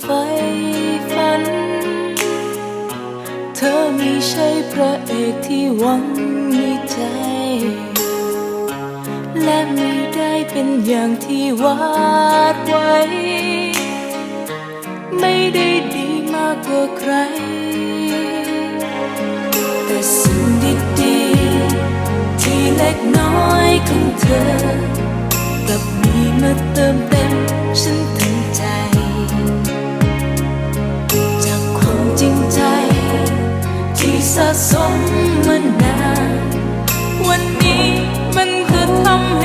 ไฟฝัน เธอไม่ใช่พระเอกที่หวังในใจ และไม่ได้เป็นอย่างที่วาดไว้ ไม่ได้ดีมากกว่าใคร แต่สิ่งดีๆที่เล็กน้อยของเธอกลับมีมาเติมเต็มฉันเสะสมมานานวันนี้มันคือทำ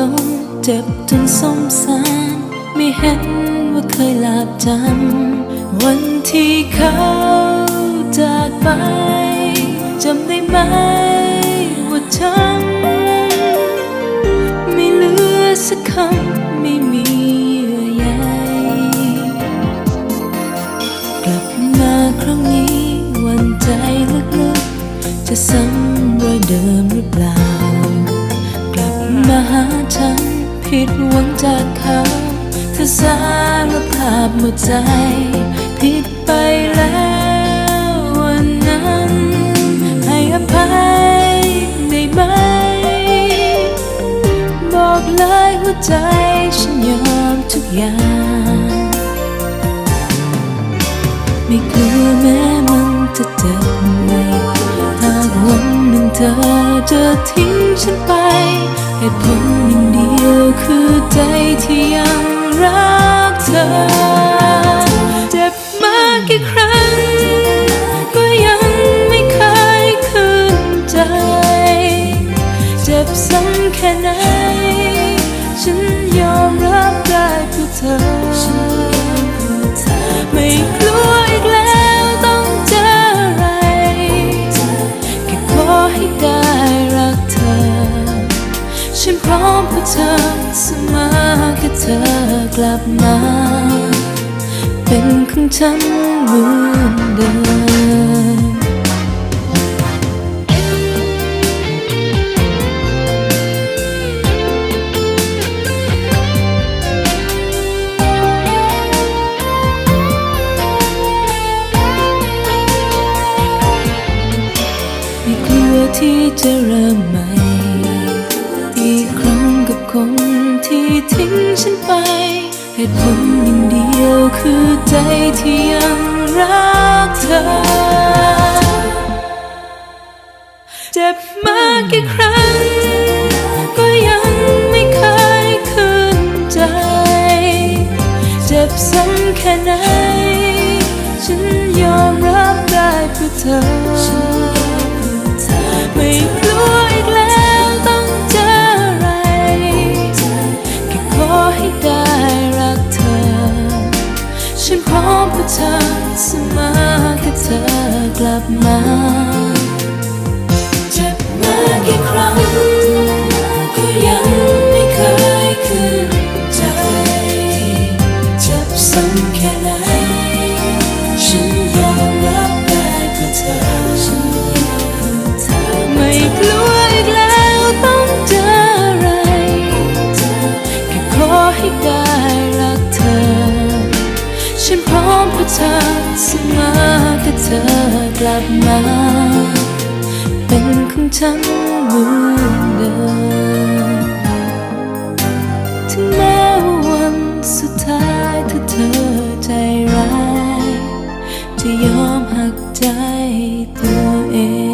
ลงเจ็บจนสงสารไม่เห็นว่าเคยหลับจำวันที่เขาจากไปจำได้ไหมว่าฉันไม่เหลือสักคำไม่มีเยื่อใยกลับมาครั้งนี้วันใจลึกๆ จะซ้ำรอยเดิมหรือเปล่า มาหาฉันผิดหวังจากเขาเธอสารภาพหมดใจ ผิดไปแล้ววันนั้น ให้อภัยได้ไหม บอกเลยหัวใจฉันยอมทุกอย่างไม่กลัวแม้มันจะเจ็บ ธอจะทิ้งฉันไปเหตุผลอย่างเดียวคือใจที่ยังรักเธอ เจ็บมากี่ครั้ง ฉันเหมือนเดิมไม่กลัวที่จะเริ่มใหม่ อีกครั้งกับคนที่ทิ้งฉันไปเหตุผลหนึ่งียวคือใจที่ยังรักเธอ เจ็บมากกี่ครั้ง ก็ยังไม่เคยคืนใจ เจ็บซ้ำแค่ไหน ฉันยอมรับได้เพื่อเธอ บมา เป็นของฉันเหมือนเดิมถึงแม้วันสุดท้ายถ้าเธอใจร้าย จะยอมหักใจตัวเอง